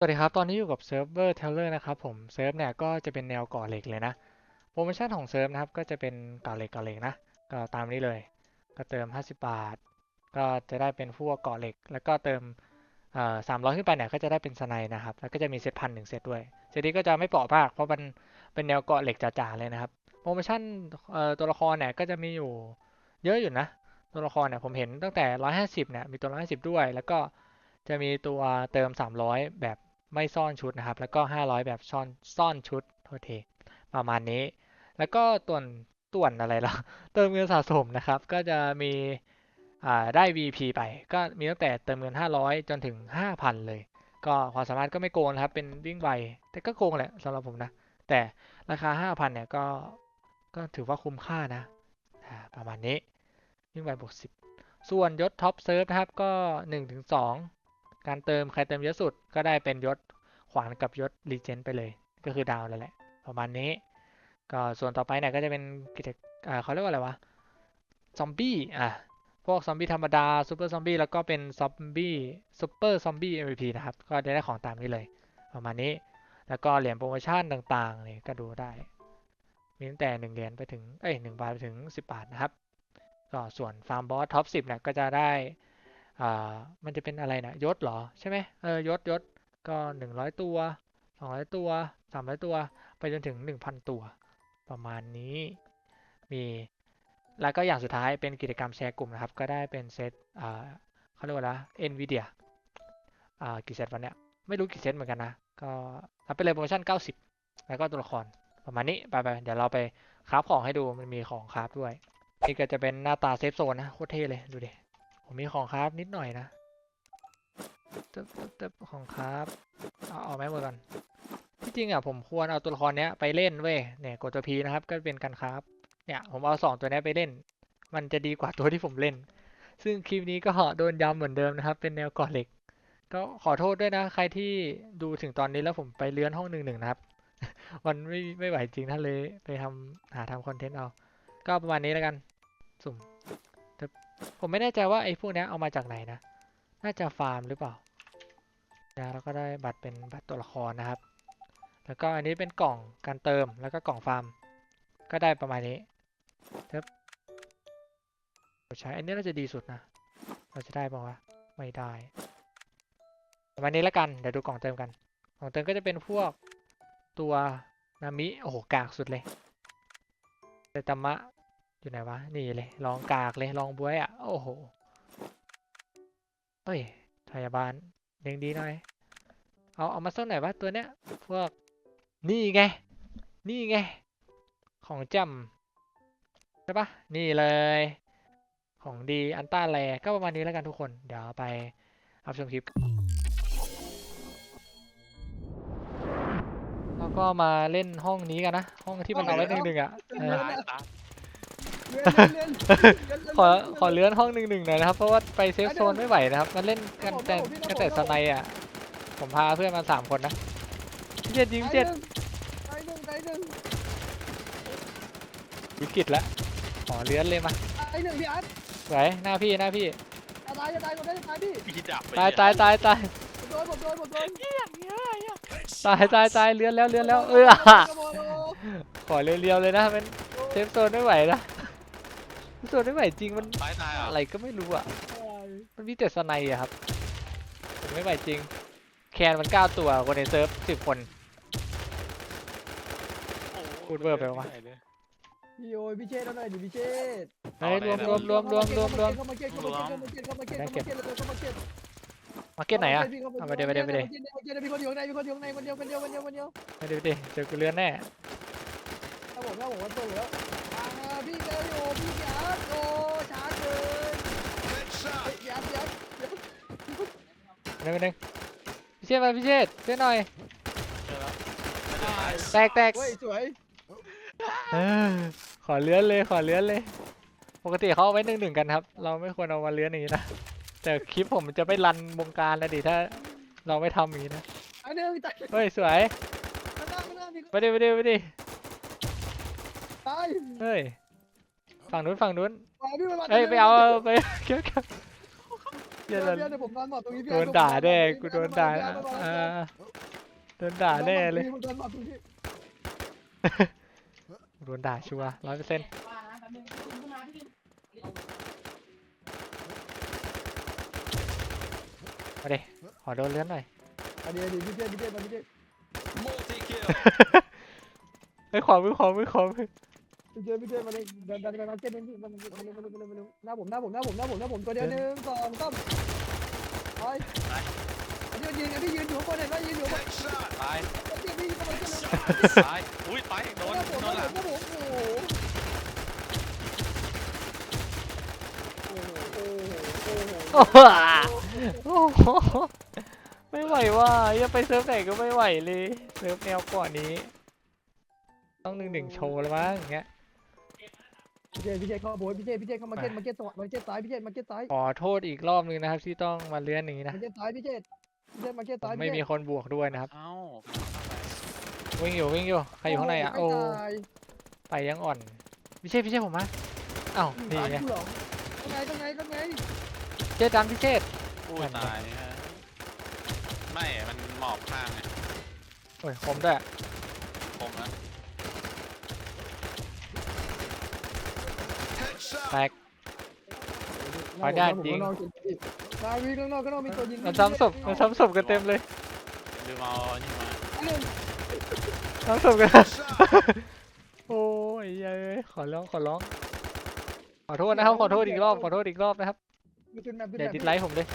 สวัสดีครับ ตอนนี้อยู่กับเซิร์ฟเวอร์เทเลอร์นะครับผมเซิร์ฟเนี่ยก็จะเป็นแนวก่อเหล็กเลยนะ โปรโมชั่นของเซิร์ฟนะครับก็จะเป็นก่อเหล็กก่อเหล็กนะ ก็ตามนี้เลย ก็เติม 50 บาท ก็จะได้เป็นพวกก่อเหล็ก แล้วก็เติมเอ่อ300ขึ้นไปเนี่ยก็จะได้เป็นสไนนะครับ แล้วก็จะมีเซตพันหนึ่งเซตด้วย เซตนี้ก็จะไม่เปราะมาก เพราะมันเป็นแนวเกาะเหล็กจ๋าๆเลยนะครับ โปรโมชั่นตัวละครเนี่ยก็จะมีอยู่เยอะอยู่นะ ตัวละครเนี่ยผมเห็นตั้งแต่ 150เนี่ยมีตัว 150 ด้วย แล้วก็จะมีตัวเติม 300 แบบ ไม่ซ่อนชุดนะครับ แล้วก็ 500 แบบซ่อนซ่อนชุดโทษทีประมาณนี้ แล้วก็ต่วนต่วนอะไรล่ะเติมเงินสะสมนะครับ ก็จะมีได้ VP ไป ก็มีตั้งแต่เติมเงิน 500 จนถึง 5,000 เลย ก็ความสามารถก็ไม่โกงนะครับ เป็นวิ่งไว แต่ก็โกงแหละสำหรับผมนะ แต่ราคา 5,000 เนี่ยก็ก็ถือว่าคุ้มค่านะ ประมาณนี้ วิ่งไวบวก10 ส่วนยศท็อปเซิร์ฟนะครับ ก็1ถึง2 การเติมใครเติมเยอะสุดก็ได้เป็นยศขวานกับยศรีเจนไปเลย ก็คือดาวแล้วแหละ ประมาณนี้ ก็ส่วนต่อไปเนี่ยก็จะเป็นกิจเขาเรียกว่าอะไรวะ ซอมบี้ อะ พวกซอมบี้ธรรมดาซูเปอร์ซอมบี้แล้วก็เป็นซอมบี้ซูเปอร์ซอมบี้ MVP นะครับ ก็จะได้ของตามนี้เลย ประมาณนี้ แล้วก็เหรียญโปรโมชั่นต่างๆนี่ก็ดูได้ มีตั้งแต่1เหรียญไปถึง เอ้ย1บาทไปถึง10บาทนะครับ ก็ส่วนฟาร์มบอสท็อป10เนี่ยก็จะได้ มันจะเป็นอะไรนะยศเหรอใช่ไหมเออยศยศก็100ตัว200ตัว300ตัว ไปจนถึง1,000ตัว ประมาณนี้มีแล้วก็อย่างสุดท้ายเป็นกิจกรรมแชร์กลุ่มนะครับ ก็ได้เป็นเซตเขาเรียกว่าอะไร NVIDIA อ่ากี่เซตวันเนี้ยไม่รู้กี่เซตเหมือนกันนะ ก็รับไปเลยโปรโมชั่น 90 แล้วก็ตัวละครประมาณนี้ไปไปเดี๋ยวเราไปคราฟของให้ดูมันมีของคราฟด้วย นี่ก็จะเป็นหน้าตาเซฟโซนนะโคตรเท่เลยดูดิ ผมมีของคราฟนิดหน่อยนะเติบเติบของคราฟเอาเอาแม็กมาก่อนที่จริงอะผมควรเอาตัวละครเนี้ยไปเล่นเว้ยเนี่ยกดตัวพีนะครับ ก็เป็นการคราฟเนี่ยผมเอาสองตัวเนี้ยไปเล่น มันจะดีกว่าตัวที่ผมเล่น ซึ่งคลิปนี้ก็โดนย้ำเหมือนเดิมนะครับ เป็นแนวก่อเหล็ก ก็ขอโทษด้วยนะ ใครที่ดูถึงตอนนี้แล้วผมไปเลื้อนห้องหนึ่งหนึ่งนะครับมันไม่ไม่ไหวจริงท่านเลยไปทำหาทำคอนเทนต์เอา ก็ประมาณนี้แล้วกัน สุ่ม ผมไม่แน่ใจว่าไอ้พวกนี้เอามาจากไหนนะ น่าจะฟาร์มหรือเปล่านะแล้วก็ได้บัตรเป็นบัตรตัวละครนะครับ แล้วก็อันนี้เป็นกล่องการเติมแล้วก็กล่องฟาร์ม ก็ได้ประมาณนี้ครับใช้อันนี้น่าจะดีสุดนะ เราจะได้ป่าวะไม่ได้ ประมาณนี้แล้วกัน เดี๋ยวดูกล่องเติมกัน กล่องเติมก็จะเป็นพวกตัวนามิ โอ้โห กากสุดเลยเซตามะ อยู่ไหนวะ นี่เลย ลองกากเลย ลองบวยอะ โอ้โห เฮ้ยพยาบาลเลี้ยงดีหน่อย เอา เอามาสักหน่อยวะตัวเนี้ย พวก นี่ไง นี่ไง ของจำใช่ปะนี่เลย ของดีอันต้าแลก็ประมาณนี้แล้วกันทุกคน เดี๋ยวไปรับชมคลิป แล้วก็มาเล่นห้องนี้กันนะ ห้องที่มันเอาไว้หนึ่งหนึ่งอะ เออ ขอขอเลื่อนห้องหนึ่งหนึ่งหน่อยนะครับ เพราะว่าไปเซฟโซนไม่ไหวนะครับมันเล่นกันแต่กันแต่สไนด์อะ ผมพาเพื่อนมาสามคนนะพี่เจ็ดยิงพี่เจ็ดตายหนึ่งตายหนึ่งวิกฤตแล้วขอเลื่อนเลยมาตายหนึ่งพี่อาร์ตไหวหน้าพี่หน้าพี่จะตายจะตายผมได้จะตายพี่พี่จับไปตายตายตายตายผมโดนผมโดนผมโดนตายตายตายเลื่อนแล้วเลื่อนแล้วเออขอเรียวๆเลยนะมันเซฟโซนไม่ไหวนะ เซฟโซนไม่ไหวจริงมันตายตายอะอะไรก็ไม่รู้อะ มันมีแต่สไนด์อะครับผมไม่ไหวจริง แคนมันเก้าตัวคนในเซิร์ฟสิบคนพูดเวอร์ไปวะ พี่โอ้ยพี่เชษเอาหน่อยดิพี่เชษเฮ้ยรวมรวมรวมรวมรวมรวม เข้ามาเก็ตเข้ามาเก็ตเข้ามาเก็ตเข้ามาเก็ตเข้ามาเก็ตเข้ามาเก็ตมาเก็ตไหนอะเอาไปเดี๋ยวไปเดี๋ยวไปเดี๋ยวมีคนอยู่ข้างในมีคนอยู่ข้างในคนเดียวคนเดียวคนเดียวคนเดียวมาดูดิเจอกูเลือนแน่ถ้าผมถ้าผมว่าตัวแล้ว อ่าพี่เจออยู่พี่พี่อาร์ตโอ้ช้าเกินพี่อาร์ตพี่อาร์ตหนึ่งหนึ่งพี่เชษมาพี่เชษช่วยหน่อยแตกแตกเฮ้ยสวยเออขอเลื้อนเลยขอเลื้อนเลย ปกติเขาเอาไว้หนึ่งหนึ่งกันครับ เราไม่ควรเอามาเลื้อนอย่างนี้นะแต่คลิปผมจะไม่รันวงการนะดิถ้า เราไม่ทำอย่างนี้นะอันนี้ตายเฮ้ยสวยไปดิไปดิไปดิตายเฮ้ย ฝั่งนู้นฝั่งนู้นมาพี่มาเอ้ยไปเอาเอาไปเก็บเก็บเหี้ยเดี๋ยวละเดี๋ยวผมนอนหมอบตรงนี้พี่โดอาร์นตด่าแน่ผมกูนโดอนนหมอบด่าตรงนี้พี่อ่อาร์ตาโดนด่าแน่เลยผมนอนหมอบตรงนี้โดนด่าชัวร้อยเปอร์เซ็นต์มาดิขอโดนเลื้อนหน่อยอันนี้อันนี้พี่เจพี่เจมาพี่เจไอ้ยขอมือขอมือขอมือ พี่เจพี่เจมาเลยดันดันไปมาเก็ตนี่พี่มาเลยมาเลยมาเลยมาเลยมาเลยหน้าผมหน้าผมหน้าผมหน้าผมหน้าผมตัวเดียวหนึ่งสองสามไปอันนี้ยืนพี่ยืนอยู่ข้างบนเห็นไหมยืนอยู่ข้างบนตายพี่พี่กำลังจะลงตายอุ้ยไปโดนหน้าผมโดหน้านหลังโอ้โหโอ้โหโอ้โหโอ้โหโอ้โหไม่ไหวว่ะอย่าไปเซิร์ฟไหนก็ไม่ไหวเลยเซิร์ฟแนวก่อนนี้ ต้องหนึ่งหนึ่งโชว์แล้วมั้งอย่างเงี้ย พี่เจพี่เจเข้าโบยพี่เจพี่เจเข้ามาเก็ตมาเก็ตสวะมาเก็ตซ้ายพี่เจมาเก็ตซ้ายขอโทษอีกรอบนึงนะครับ ที่ต้องมาเลื่อนอย่างนี้นะมาเก็ตซ้ายพี่เจพี่เจมาเก็ตผซ้ายมไม่มีคนบวกด้วยนะครับ เอ้าวิ่งอยู่วิ่งอยู่ใครอยู่ข้างในอะโอ้ไม่ตายไปยังอ่อนพี่เชษพี่เชษผมมาอ้าวนี่ไงตายกูเหรอข้างในข้างในข้างในเชษดันพี่เชษอุ้ยตายฮะไม่ มันหมอบข้างไงโอ้ยผมด้วยผมนะ แตก ขออนุญาตยิง นายวิ่งข้างนอกข้างนอกมีตัวยิงมันซ้ำศพมันซ้ำศพกันเต็มเลยลืมเอาอันนี่มาอันหนึ่งซ้ำศพกัน โอ้ยเอ้ยขอร้องขอร้อง ขอโทษนะครับ ขอโทษอีกรอบ ขอโทษอีกรอบนะครับ มีจุดแมปจุดอย่าแมปดิสไลค์ผมเลย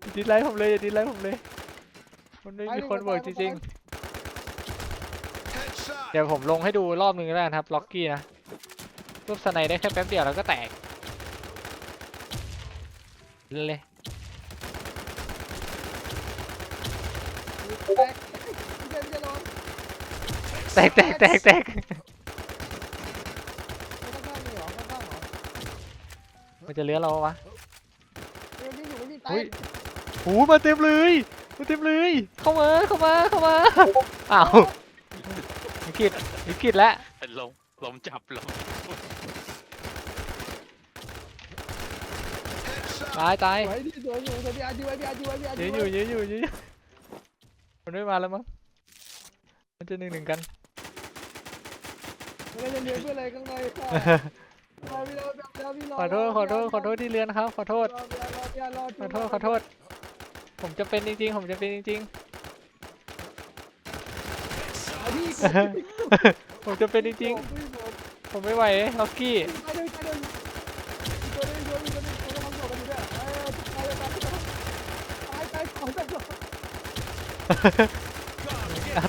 อย่าดิสไลค์ผมเลย อย่าดิสไลค์ผมเลย มันไม่มีคนบอกจริงๆ เดี๋ยวผมลงให้ดูรอบนึงแล้วกันครับ ล็อกกี้นะ รูปสไนได้แค่แป๊บเดียวแล้วก็แตกเลยแตกพี่เจพี่เจนอนแตกแตกแตกแตกข้างข้างมีเหรอข้างข้างเหรอมันจะเลื้อนเราปะวะเออนี่อยู่นี่ตาอุ้ยยโอ้มาเต็มเลยมาเต็มเลย เข้ามา เข้ามา เข้ามา อ้าววิกฤตวิกฤตแล้วเป็นลมลมจับลม ตายตายสวยดิสวยอยู่สวยพี่อาร์ดีไว้พี่อาร์ดีไว้พี่อาร์ยืดีนอไว้ยู่ยืนอยู่ยืนอยู่มันไม่มาแล้วมั้งมันจะหนึ่งหนึ่งกันไม่ได้เรียนเพื่ออะไรข้างในค่ะรอพี่รอพี่รอพี่รอขอโทษขอโทษขอโทษที่เลือนครับขอโทษรอพี่รอพี่รอขอโทษขอโทษ ผมจะเป็นจริงๆ ผมจะเป็นจริงพี่ๆผมจะเป็นจริงๆ ผมไม่ไหวล็อกกี้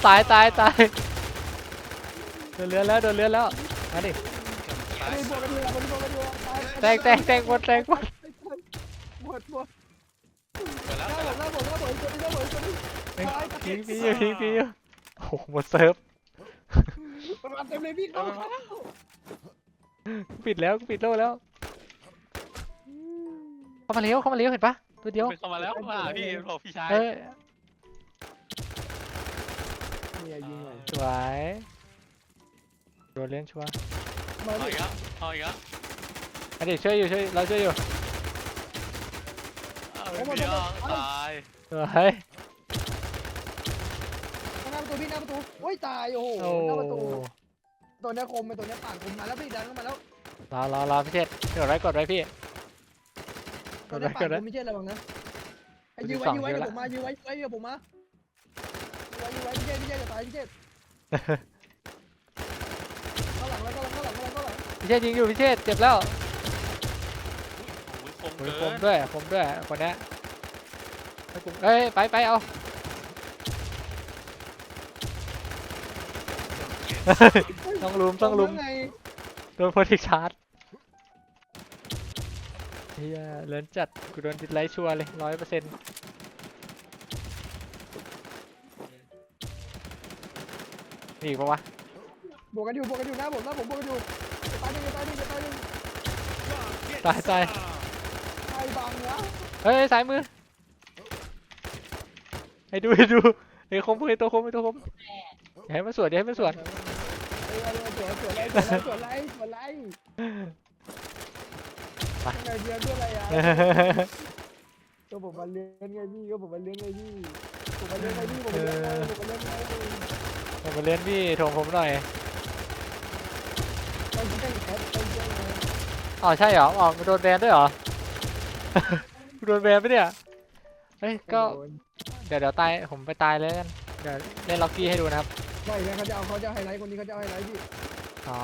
ตายตายตายโดนเลือนแล้วโดนเลือนแล้วมาดิตายไอ้บวกกันอยู่บวกกันอยู่ตายแตกแตกแตกหมดแตกหมดหมดหมดเปิดหแล้วน้าเปิดหมแล้วดหน้าหมดหน้าหมดตัวนี้หน้าหมดตัวนี้ทิ้งปีอยู่ทิ้งปีอยู่โอ้โหหมดเซิร์ฟประมาณเต็มเลยพี่เข้าปิดแล้วปิดโลกแล้วเข้ามาเลี้ยวเข้ามาเลี้ยวเห็นปะตัวเดียวเข้ามาแล้วมาพี่บอกพี่ชายเอ้ยเนี่ยยิงเลยสวยโดนเลี้ยนชัวร์มาเอาดิอีกแล้วเอาอีกแล้วอันนี้ช่วยอยู่ช่วยเราช่วยอยู่เอาอีกแล้วตายสวยหน้าประตูพี่หน้าประตูโอ้ยตายโอ้โหโอ้หน้าประตูตัวนี้คมไปตัวนี้ปากคมมาแล้วพี่ดังเข้ามาแล้วรอรอรอพี่เจษกดไว้กดไว้พี่ ตัวนี้ปากคมไม่ใช่ระวังนะไอ้ยื้อไว้ยื้อไว้เดี๋ยวผมมายื้อไว้ยื้อไว้เดี๋ยวผมมา ยื้อไว้พี่เจพี่เจจะตายพี่เจเข้าหลังแล้วเข้าหลังเข้าหลังเข้าหลังเข้าหลังพี่เชษยิงอยู่พี่เชษเจ็บแล้วโอ้ยคมโอ้ยเกิคมด้วยคมด้วยคนเนี้ยให้กูเอ้ยไปไปเอา ต้องลุมต้องลุมไงโดนโปรเทคชาร์จเฮียเลินจัดกูโดนดิสไลท์ชัวร์เลยร้อยเปอร์เซ็นต์ มีอีกปะวะบวกกันอยู่บวกกันอยู่หน้าผมหน้าผมบวกกันอยู่ตายหนึ่งตายหนึ่งตายหนึ่งตายตายตายบังนะเฮ้ยซ้ายมือให้ดูให้ดูไอ้คมไอ้ตัวคมไอ้ตัวคมอย่าให้มันสวนอย่าให้มันสวนเออเออสวนสวนไล่สวนไล่สวนไล่สวนไล่ไงเดือนด้วยอะไรอะก็ผมมาเลี้ยงไงพี่ก็ผมมาเลี้ยงไงพี่ผมมาเลี้ยงไงพี่ผมมาเลี้ยงไงผมมาเลี้ยงไง ผมมาเล่นพี่โทรผมหน่อยต้องแจ้งแอปต้องแจ้งไงอ๋อใช่เหรออ๋อโดนแบนด้วยเหรอ โดนแบนไปะเนี่ย เฮ้ยก็เดี๋ยวเดี๋ยวตายผมไปตายเลยกัน เดี๋ยวเล่นล็อกกี้ให้ดูนะครับ ไม่นะเขาจะเอาเขาจะไฮไลท์คนนี้เขาจะไฮไลท์พี่ อ๋อ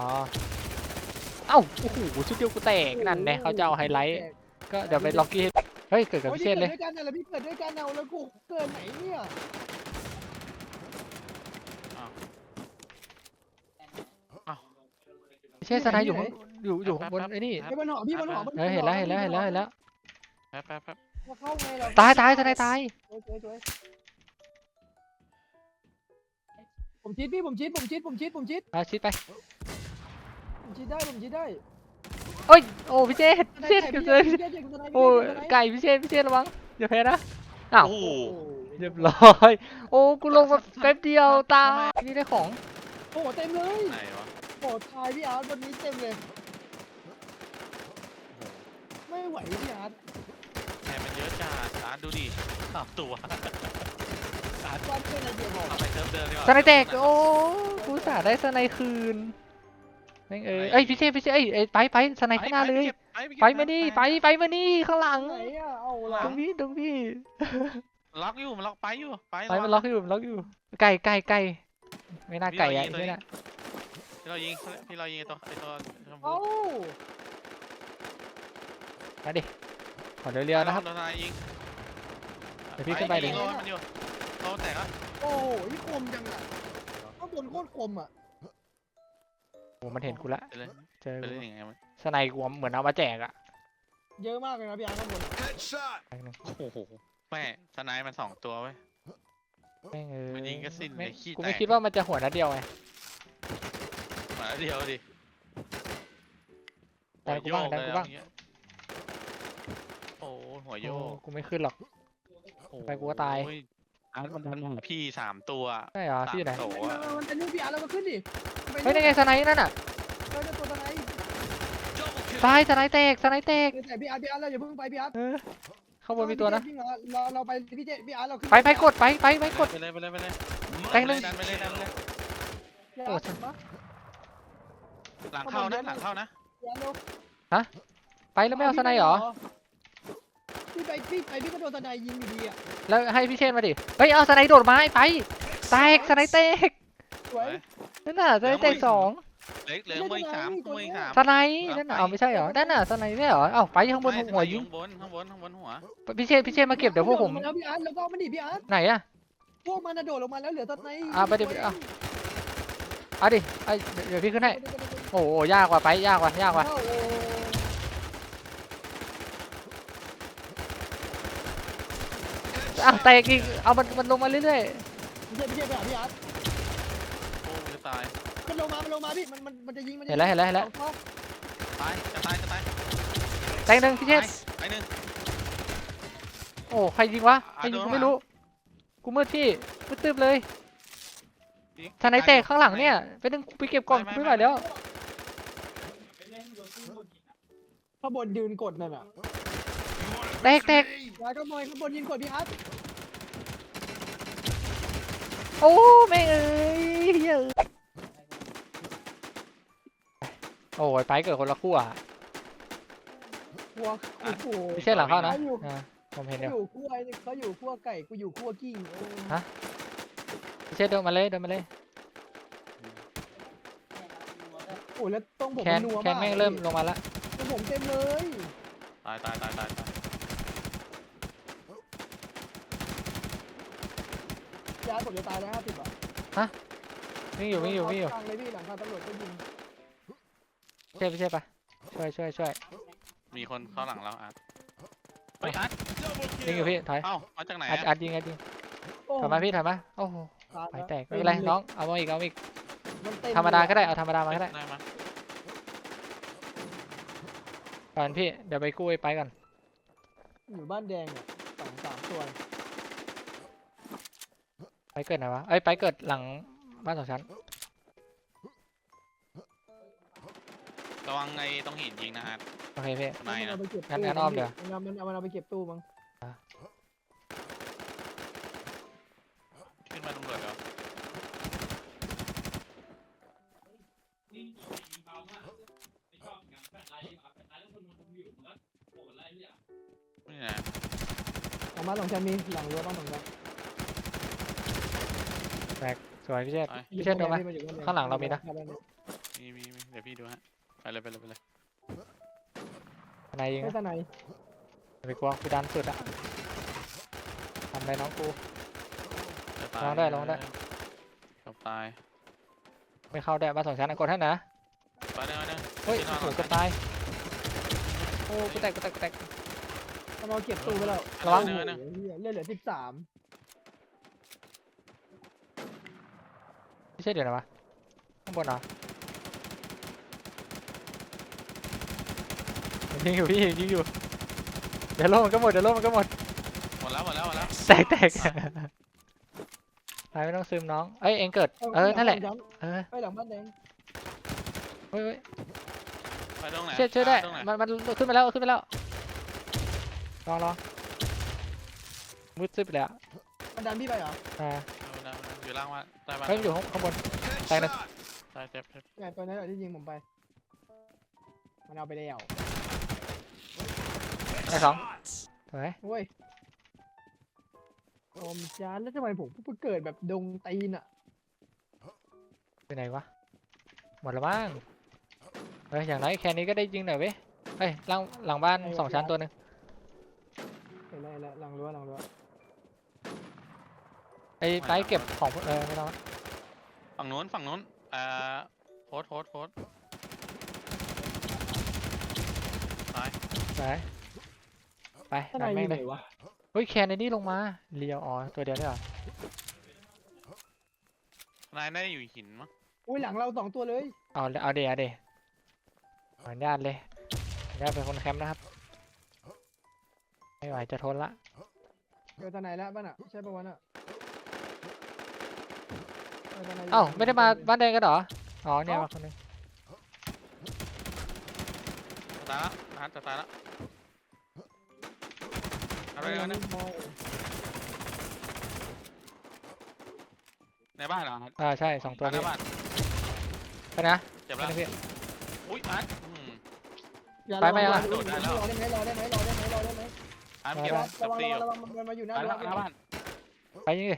เอ้าโอ้โหชุดเดียวกูแตกนั่นแน่เขาจะเอาไฮไลท์ ก็เดี๋ยวไปล็อกกี้ให้เฮ้ยเกิดกับพี่เชษเลยด้วยกันน่ะแล้วพี่เกิดด้วยกันเอาแล้วกูเกิดไหนเนี่ย พี่เชษสไนด์อยู่ข้างอยู่อยู่ข้างบนไอ้นี่ไอ้บนหอพี่บนหอเฮ้ยเห็นแล้วเห็นแล้วเห็นแล้วเห็นแล้วแป๊บแป๊บแป๊บเข้าไงเราตายตายสไนด์ตายสวยสวยผมชิดพี่ผมชิดผมชิดผมชิดผมชิดมาชิดไปผมชิดได้ผมชิดได้โอ้ยโอ้พี่เชษพี่เชษเกือบเลยโอ้ยไก่ไก่พี่เชษพี่เชษระวังอย่าแพ้นะอ้าวโอ้โหเรียบร้อยโอ้กูลงมาแป๊บเดียวตายนี่ได้ของโอ้เต็มเลยไหนวะ โอ้ทายพี่อาร์ตวันนี้เต็มเลย ไม่ไหวพี่อาร์ตแหมมันเยอะจัดอาร์ตดูดิสามตัววันเป็นอะไรเดียวบอกเอาไปเซิร์ฟเดิมดีกว่าสไนเตกโอ้กูสาได้สไนคืนแม่งเอ้ยเอ้ยพี่เชษพี่เชษเอ้ยเอ้ยไปไปสไนข้างหน้าเลย ไปมานี่ไปไปมานี่ข้างหลังไหนอะเอาละตรงนี้ตรงนี้ล็อกอยู่มันล็อกไปอยู่ไปไปมันล็อกอยู่มันล็อกอยู่ไก่ไก่ไก่ไม่น่าไก่อะไม่น่า ที่เรายิงที่เรายิงไอ้ตัวไอ้ตัวชมพูเอ้ามาดิ ขอเร็วๆนะครับ โดนอะไรยิงเดี๋ยวพี่ขึ้นไปดิ ยิงโลมันอยู่โลแตกแล้วโอ้โหนี่คมจังอะข้างบนโคตรคมอะโอ้มันเห็นกูละ ไปเลยเจอไปกูเลยยังไงมันสไนกูเหมือนเอามาแจกอะเยอะมากเลยนะพี่อาร์ตข้างบน Headshot! แป๊บนึงโอ้โหแม่สไนด์มันสองตัวเว้ย แม่งเอ้มันยยิงก็สิ้นเลยแม่งขี้กูไม่แตกคิดว่ามันจะหัวนัดเดียวไงมาเดียวดิแต่กูบ้างแต่กูบ้างโอ้หัวโยโอ้กกูไม่ขึ้นหรอก ไปกูก็ตาย โอ้อาร์ตมันดันหาพี่สามตัว ใช่เหรอสามที่อยู่ไหนโตอะมันเป็นลูกพี่อาร์ตเราก็ขึ้นดิเฮ้ยนั่นไงสไนด์นั่นน่ะเออตัวไหน Double ตายสไนด์แตกสไนด์แตกแต่พี่อาร์ตพี่อาร์ตเราอย่าเพิ่งไปพี่อาร์ตเออข้างบนมีตัวนะพี่อาร์ตเราเราไปพี่เจพี่อาร์ตเราขึ้นไปไปกดไปไปไปกด ไปเลยไปเลยไปเลยแตงหนึ่ง ดันไปเลยดันไปเลยพี่อาร์ตเห็นปะ หลังเข้านะหลังเข้านะพี่อาร์ตเร็วไปแล้วไม่เอาสไนด์เหรอ พี่ไปพี่ไปพี่ก็โดนสไนด์ยิงอยู่ดีอะแล้วให้พี่เชนมาดิ เฮ้ยเอาสไนด์โดดไม้ไป แตกสไนด์แตกสวย นั่นน่ะสไนด์แตกสองเหล็กเหลือมืออีกสามมืออีกสามสไนด์นั่นน่ะเอาไม่ใช่เหรอ นั่นน่ะสไนด์ไม่เหรอเอ้าไปข้างบนไม่หัวยิง ข้างบนข้างบนข้างบนหัว พี่เชนพี่เชนมาเก็บเดี๋ยวพวกผม แล้วพี่อาร์ตแล้วก็มันดิพี่อาร์ตไหนอะพวกมันน่ะโดดลงมาแล้วเหลือสไนด์อะไปดิไปดิอะ เอาดิไอยเดี๋ยวพี่ขึ้นให้ โอ้โหยากกว่าไปยากกว่ายากกว่า อ้โหอ้าวแตกอีกเอามันมันลงมาเรื่อยพี่เจพี่เจไปหาพี่อาร์ตโอ้จะตาย มันลงมา มันลงมาพี่ มัน มัน มันจะยิง มันๆเห็นแล้วเห็นแล้วเห็นแล้วตาย จะตาย จะตายแตกหนึ่งพี่เชนไปหนึ่ง โอ้ใครยิงวะใครอะยิงโดนกูไม่รู้ กูมืดพี่มืดตึ๊บเลย สไนด์แตกข้างหลังเนี่ยไปนึงกูไปเก็บกล่องกูไม่ไหวแล้วข้างบนยืนกดนั่นอะแตกแตกยายก็มอยข้างบนยืนกดพี่อาร์ตโอ้แม่งเอ้ยเหี้ยโอ้ยไปเกิดคนละคู่อะกลัวโอ้โหไม่ใช่หลังเข้านะเขาอยู่อ่าผมเห็นเขาเดียวอยู่คั่วไอ้นี่เขาอยู่คั่วไก่กูอยู่คั่วกิ้งเออฮะพี่ เชษเดินมาเลยเดินมาเลย โอ้แล้วต้องผมแคนนัวแคนมากแม่งเริ่มลงมาละต้องผมเต็มเลยตายตายตายตายตายยายผมจะตายแล้วห้าสิบอะวิ่งอยู่วิ่งอยู่วิ่งอยู่กลางเลยพี่หลังคาตำรวจก็ยิงเชษพี่เชษไปช่วยช่วยช่วยมีคนเข้าหลังเราอาร์ตเฮ้ยอาร์ต Double วิ่งอยู่ kill! พี่ถอยเอ้ามาจากไหนอัดอะอัดยิงอัดยิงโอ้ถอยมาพี่ถอยมาโอ้โห ตายไปล้วแตกไม่เป็นไรน้องเอามาอีกเอามาอีกนเต็ธรรมดาก็เลยอะได้เอาธรรมดามาก็ได้ได้มาก่อนพี่เดี๋ยวไปกู้ไอ้ไปก่อนอยู่บ้านแดงอะสองสามตัวไปเกิดไหนวะเอ้ยไปเกิดหลังบ้านสองชั้นระวังไอ้ตรงหินยิงนะฮะโอเคพี่ไม่มันนะ เอาไปเก็บงั้นตู้งั้นอ้อมเดี๋ยว มันเอามันเอามันเอาไปเก็บตู้มั้ง นี่นะออกมาสองชั้นมีหลังรั้วบ้านสองชั้นสวยพี่เชษไปพี่เชษโดนไหมอยู่บ้แดข้างหลังเรามีนะ มีมีมีเดี๋ยวพี่ดูฮะไปเลยไปเลยไปเลยทนายยิงไม่นะตาไหนอย่าไปกลัวกูดันสุดอะทำไปน้องกู จะตายลองได้ลองได้เกับตายไม่เข้าได้บ้านสองชั้นอะกดให้นะไปเลยไปเลยเฮ้ยพี่นโอ้อนโหก่อนเก็ตาย โอ้กูแตกกูแตกกูแตก มันเอาเก็บตู้ไปแล้วระวังเดี๋ยเดี๋ยวโอ้โหเหี้ยเลือดเหลือสิบสามพี่เชษเดี๋ยวนะวะข้างบนเหรอยิงอยู่พี่ยิงอยู่ เดี๋ยวโล่มันก็หมดเดี๋ยวโล่มันก็หมดหมดแล้วหมดแล้วหมดแล้วแตกแตกไปไม่ต้องซึมน้อง เอ้ยเองเกิด เออนั่นแหละ เออไปหลังบ้านแดงเฮ้ยเฮ้ยไปตรงไหนช่วยช่วยได้ ตรงไหนมันมันขึ้นมาแล้วขึ้นมาแล้ว รอรอมืดซึบเลยอะมันดันพี่ไปเหรออ่าเอาได้เอาได้อยู่ล่างว่าได้ปะเฮ้ยมันอยู่ข้างข้างบน แตกหนึ่งได้เจ็บเจ็บไงตัวนั้นแหละที่ยิงผมไป มันเอาไปแล้วไอ้สองสวยโอ้ยโอมจานแล้วทำไมผมเพิ่งเกิดแบบดงตีนอะ ไปไหนวะ หมดแล้วบ้างเฮ้ยอย่างน้อยแค่นี้ก็ได้ยิงหน่อยเว้ยเฮ้ยหลังหลังบ้านสองชั้นตัวหนึ่งเห็น แล้วเห็นแล้วหลังรั้วหลังรั้วไอ้ไปเก็บของเออไม่ต้องฝั่งนู้นฝั่งนู้นเอ่อโพสต์โพสต์โพสต์ไปไปข้างดัในนแม่มีงไหเลนยวะเฮ้ยแคนในนี่ลงมาเลียวอ๋อตัวเดียวได้เหรอ นายน่าจะอยู่หินมั้งอุ้ยหลังเราสองตัวเลยเอาเลยเอาเดี๋ยวเดี๋ยวขออนุญาตเลยขออนุญาตเป็นคนแคมป์นะครับ ไม่ไหวจะทนละเจอตาไหนแล้วบ้านอะใช่ปะวะน่ะจตนหนเอ้าไม่ได้มาบ้านแดงกันเหรอ อ๋อเนี่ยมาคนหนึงตายละนัดจะตายละเอาไปเออกันนะมองในบ้านเหรอนัดอ่าใช่สองตัวในนี้บ้านไปนะเจ็บไปแล้ว นะพี่ อุ้ยนัดอืม อย่าไปไหมรอล่ะ รอได้ไหมรอได้ไหมรอได้ไหมรอได้ไหมร อได้ไหมนัดเก็บระวังสับซี่อยู่ระวังมันมาอยู่หน้าไปรั้วละหน้าบ้านไปยิงดิ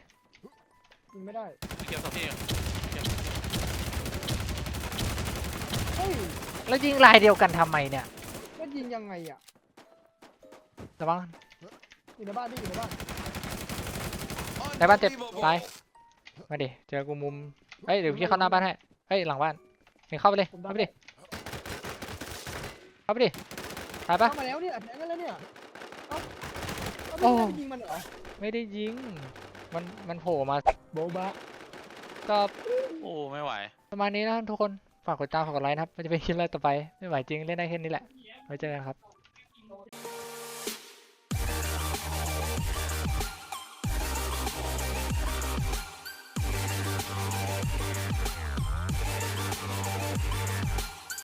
ยิงไม่ได้เก็บสับซี่อยู่เก็บเฮ้ยแล้วยิงลายเดียวกันทำไมเนี่ยแล้วยิงยังไงอะระวัง อยู่ในบ้านพี่อยู่ในบ้านในบ้านเจ็บตาย มาดิ เจอกูมุมเฮ้ยเดี๋ยวพี่เข้าหน้าบ้านให้เฮ้ยหลังบ้านเองเข้าไปเลยผมเข้าดันไปดิ เข้าไปดิ ตายปะเข้ามาแล้วเนี่ยแทงกันแล้วเนี่ยเอ้าเอ้า โอ้ไม่ได้ยิงมันเหรอไม่ได้ยิง มันมันโผล่มาโบบะก็โอ้ไม่ไหว ประมาณนี้นะครับทุกคน ฝากกดติดตามฝากกดไลค์นะครับ มันจะเป็นคลิปอะไรต่อไป ไม่ไหวจริงเล่นได้แค่นี้แหละ ไว้เจอกันครับ